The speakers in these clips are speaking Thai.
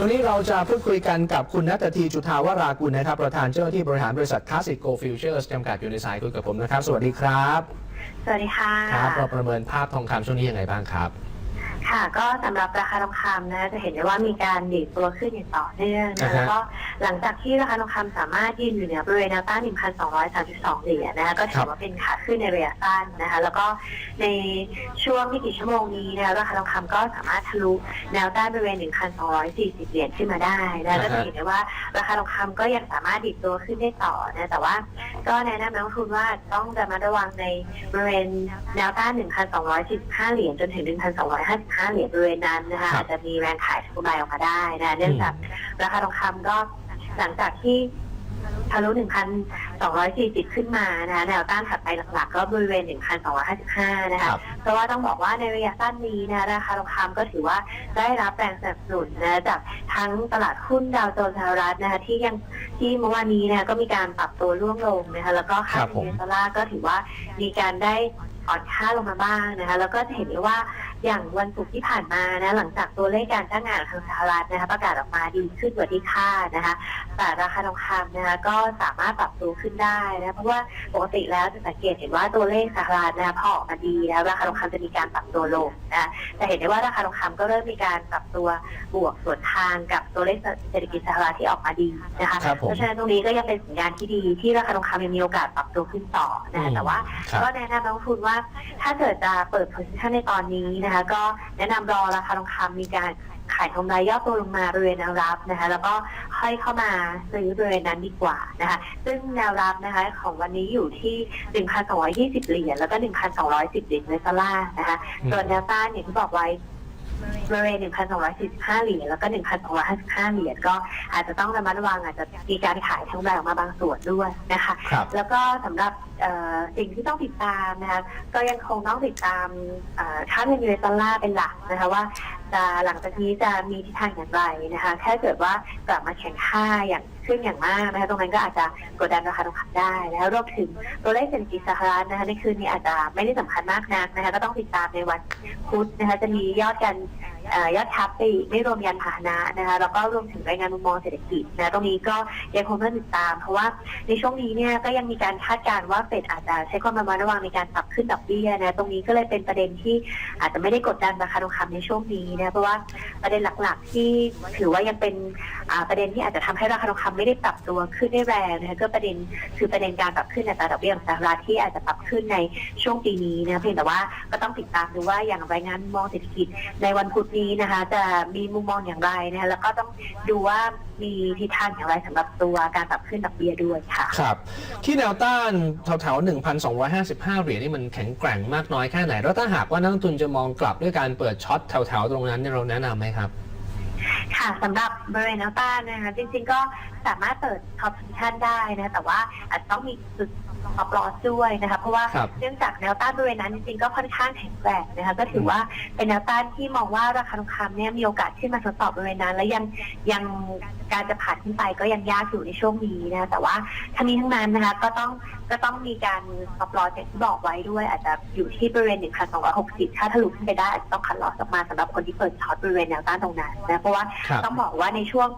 ช่วงนี้เราจะพูดคุยกันกับคุณนัตทีจุธาวรากุลนะครับ ประธานเจ้าหน้าที่บริหารบริษัท Classic Go Futures จำกัดอยู่ในสายคุยกับผมนะครับ สวัสดีครับ สวัสดีค่ะ ครับเราประเมินภาพทองคำช่วงนี้ยังไงบ้างครับ ค่ะก็สำหรับราคาทองคำนะจะเห็นได้ว่ามีการดีดตัวขึ้นอย่างต่อเนื่องอ่านะฮะแล้วก็หลังจากที่ราคาทองคำสามารถยืนอยู่เหนือบริเวณแนวต้าน 1,232 เหรียญนะคะก็ถือว่าเป็นขาขึ้นในระยะสั้นนะคะแล้วก็ในช่วงไม่กี่ชั่วโมงนี้นะคะราคาทองคำก็สามารถทะลุแนวต้านบริเวณ 1,240 เหรียญขึ้นมาได้นะก็จะเห็นได้ว่าราคาทองคำก็ยังสามารถดีดตัวขึ้นได้ต่อนะแต่ว่าก็แนะนำนักลงทุนว่าต้องระมัดระวังในบริเวณแนวต้าน 1,245เหรียญจนถึง 1,255เหรียญบริเวณนั้นนะคะครับ อาจจะมีแรงขายทำลายออกมาได้นะเนื่องจากราคาทองคำก็หลังจากที่ทะลุ 1,240 ขึ้นมานะคะแนวต้านถัดไปหลักๆ ก็บริเวณ 1,255 นะคะ ครับเพราะว่าต้องบอกว่าในระยะสั้นนี้นะราคาทองคำก็ถือว่าได้รับแรงสนับสนุนนะจากทั้งตลาดหุ้นดาวโจนส์สหรัฐนะคะที่ยังที่เมื่อวานนี้นะคะก็มีการปรับตัวร่วงลงนะคะแล้วก็ค่าครับเงินผมเยนดอลลาร์ก็ถือว่ามีการได้อ่อนค่าลงมาบ้างนะคะแล้วก็จะเห็นได้ว่า อย่างวันศุกร์ที่ผ่านมานะหลังจากตัวเลขการจ้างงานของทางสหรัฐนะคะประกาศออกมาดีขึ้นกว่าที่คาดนะคะแต่ราคาทองคำนะคะก็สามารถปรับตัวขึ้นได้นะเพราะว่าปกติแล้วจะสังเกตเห็นว่าตัวเลขสหรัฐนะคะพอออกมาดีแล้วราคาทองคำจะมีการปรับตัวลงนะแต่เห็นได้ว่าราคาทองคำก็เริ่มมีการปรับตัวบวกสวนทางกับตัวเลขเศรษฐกิจสหรัฐที่ออกมาดีนะคะครับผมเพราะฉะนั้นตรงนี้ก็ยังเป็นสัญญาณที่ดีที่ราคาทองคำยังมีโอกาสปรับตัวขึ้นต่ออืนะมแต่ว่าครับก็แนะนำนักลงทุนว่าถ้าเกิดจะเปิด position ในตอนนี้นะะคะก็แนะนำรอราคาทองคำมีการขายทำลายย่อตัวลงมาบริเวณแนวรับนะคะ แล้วก็ค่อยเข้ามาซื้อบริเวณนั้นดีกว่านะคะ ซึ่งแนวรับนะคะของวันนี้อยู่ที่ 1,220 เหรียญแล้วก็ 1,210 เหรียญในดอลาร์นะคะ ส่วนแนวต้านอย่างที่บอกไว้ บริเวณ1,245 เหรียญแล้วก็ 1,255 เหรียญก็อาจจะต้องระมัดระวังอาจจะมีการขายทั้งแรงออกมาบางส่วนด้วยนะคะ ครับ แล้วก็สำหรับเอ่อสิ่งที่ต้องติดตามนะคะก็ยังคงต้องติดตามเอ่อค่าเงินยูเอสดอลลาร์เป็นหลักนะคะว่า จะหลังจากนี้จะมีทิศทางอย่างไรนะคะถ้าเกิดว่ากลับมาแข่งค่าอย่างขึ้นอย่างมากนะคะตรงนั้นก็อาจจะกดดันราคาทองคำได้แล้วรวมถึงตัวเลขเศรษฐกิจสหรัฐนะคะในคืนนี้อาจจะไม่ได้สำคัญมากนักนะคะก็ต้องติดตามในวันพุธนะคะจะมียอดกัน ยอดทับไปไม่รวมยานพาหนะนะคะแล้วก็รวมถึงรายงานมุมมองเศรษฐกิจนะตรงนี้ก็ยังคงต้องติดตาม เพราะว่าในช่วงนี้เนี่ยก็ยังมีการคาดการณ์ว่าเฟดอาจจะใช้ความระมัดระวังในการปรับขึ้นดอกเบี้ยนะตรงนี้ก็เลยเป็นประเด็นที่อาจจะไม่ได้กดดันราคาทองคำในช่วงนี้นะเพราะว่าประเด็นหลักๆ ที่ถือว่ายังเป็นประเด็นที่อาจจะทำให้ราคาทองคำไม่ได้ปรับตัวขึ้นได้แรงนะคะก็ประเด็นคือประเด็นการปรับขึ้นอัตราดอกเบี้ยของสหรัฐที่อาจจะปรับขึ้นในช่วงปีนี้นะเพียงแต่ว่าก็ต้องติดตามดูว่าอย่างรายงานมุมมองเศรษฐกิจในวันพุธนี้นะคะ จะมีมุมมองอย่างไรนะคะแล้วก็ต้องดูว่ามีทิศทางอย่างไรสำหรับตัวการปรับขึ้นดอกเบี้ยด้วยค่ะ ครับ ที่แนวต้านแถวๆ1,255 เหรียญนี่มันแข็งแกร่งมากน้อยแค่ไหน แล้วถ้าหากว่านักลงทุนจะมองกลับด้วยการเปิดช็อตแถวๆตรงนั้นเนี่ยเราแนะนำไหมครับ ค่ะสำหรับบริเวณแนวต้านนะคะ จริงๆก็สามารถเปิดท็อปพิชันได้นะ แต่ว่าอาจจะต้องมีจุด ท็อปลอสด้วยนะคะเพราะว่าครับเนื่องจากแนวต้านบริเวณนั้นจริงๆก็ค่อนข้างแข็งแกร่งนะคะก็ถือว่าเป็นแนวต้านที่มองว่าราคาทองคำเนี่ยมีโอกาสขึ้นมาทดสอบบริเวณนั้น และยังยังการจะผ่านขึ้นไปก็ยังยากอยู่ในช่วงนี้นะคะแต่ว่าทั้งนี้ทั้งนั้นนะคะก็ต้องก็ต้องมีการท็อปลอสอย่างที่บอกไว้ด้วย อาจจะอยู่ที่บริเวณ 1,260 ถ้าทะลุขึ้นไปได้อาจจะต้องคัดลอสออกมาสำหรับคนที่เปิดช็อตบริเวณแนวต้านตรงนั้นนะเพราะว่าครับ ต้องบอกว่าในช่วง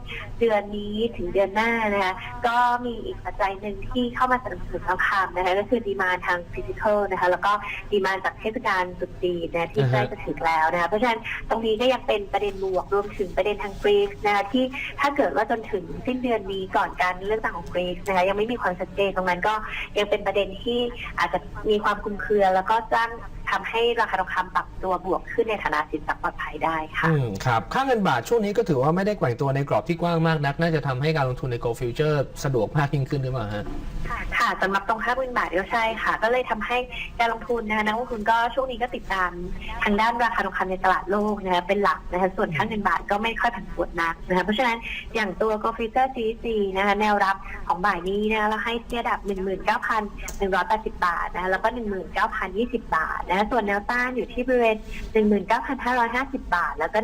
เดือนนี้ถึงเดือนหน้านะคะก็มีอีกปัจจัยหนึ่งที่เข้ามาสนับสนุนทองคำนะคะก็คือดีมาทางฟิสิกอลนะคะแล้วก็ดีมาจากเทศกาลตรุษจีนนะที่อือฮะใกล้จะถึงแล้วนะคะเพราะฉะนั้นตรงนี้ก็ยังเป็นประเด็นบวกรวมถึงประเด็นทางกรีซนะคะที่ถ้าเกิดว่าจนถึงสิ้นเดือนนี้ก่อนการเลือกตั้งของกรีซนะคะยังไม่มีความชัดเจนตรงนั้นก็ยังเป็นประเด็นที่อาจจะมีความคลุมเครือแล้วก็สร้างทำให้ราคาทองคำปรับตัวบวกขึ้นในฐานะสินทรัพย์ปลอดภัยได้ค่ะ อืมครับ ค่าเงินบาทช่วงนี้ก็ถือว่าไม่ได้แกว่งตัวในกรอบที่กว้างมากนัก น่าจะทำให้การลงทุนใน Go Future สะดวกมากยิ่งขึ้นหรือเปล่าฮะค่ะสำหรับตรงค่าเงินบาทก็ใช่ค่ะ ก็เลยทำให้การลงทุนนะคะนักลงทุนก็ช่วงนี้ก็ติดตามทางด้านราคาทองคำในตลาดโลกนะคะเป็นหลักนะคะส่วนค่าเงินบาทก็ไม่ค่อยผันผวนนักนะคะเพราะฉะนั้นอย่างตัว g o f i t e r GC นะคะแนวรับของบ่ายนี้นะคะเราให้ที่ระดับ 19,180 บาทนะคะแล้วก็ 19,020 บาทนะคะส่วนแนวต้านอยู่ที่บริเวณ 19,550 บาท แล้วก็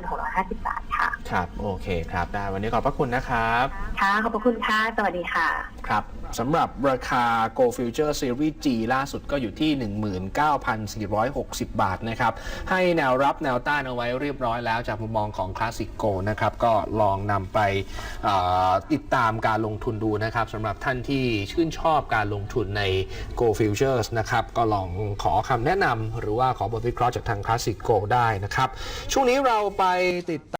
19,650 บาทค่ะ ครับ โอเคครับ ได้ วันนี้ขอบพระคุณนะครับ ค่ะ ขอบพระคุณค่ะ สวัสดีค่ะ ครับสำหรับราคา Go Future Series G ล่าสุดก็อยู่ที่ 19,460 บาทนะครับ ให้แนวรับแนวต้านเอาไว้เรียบร้อยแล้วจากมุมมองของ Classic Go นะครับ ก็ลองนำไปติดตามการลงทุนดูนะครับสำหรับท่านที่ชื่นชอบการลงทุนใน Go Futures นะครับ ก็ลองขอคำแนะนำหรือว่าขอบทวิเคราะห์จากทาง Classic Go ได้นะครับ ช่วงนี้เราไปติดตาม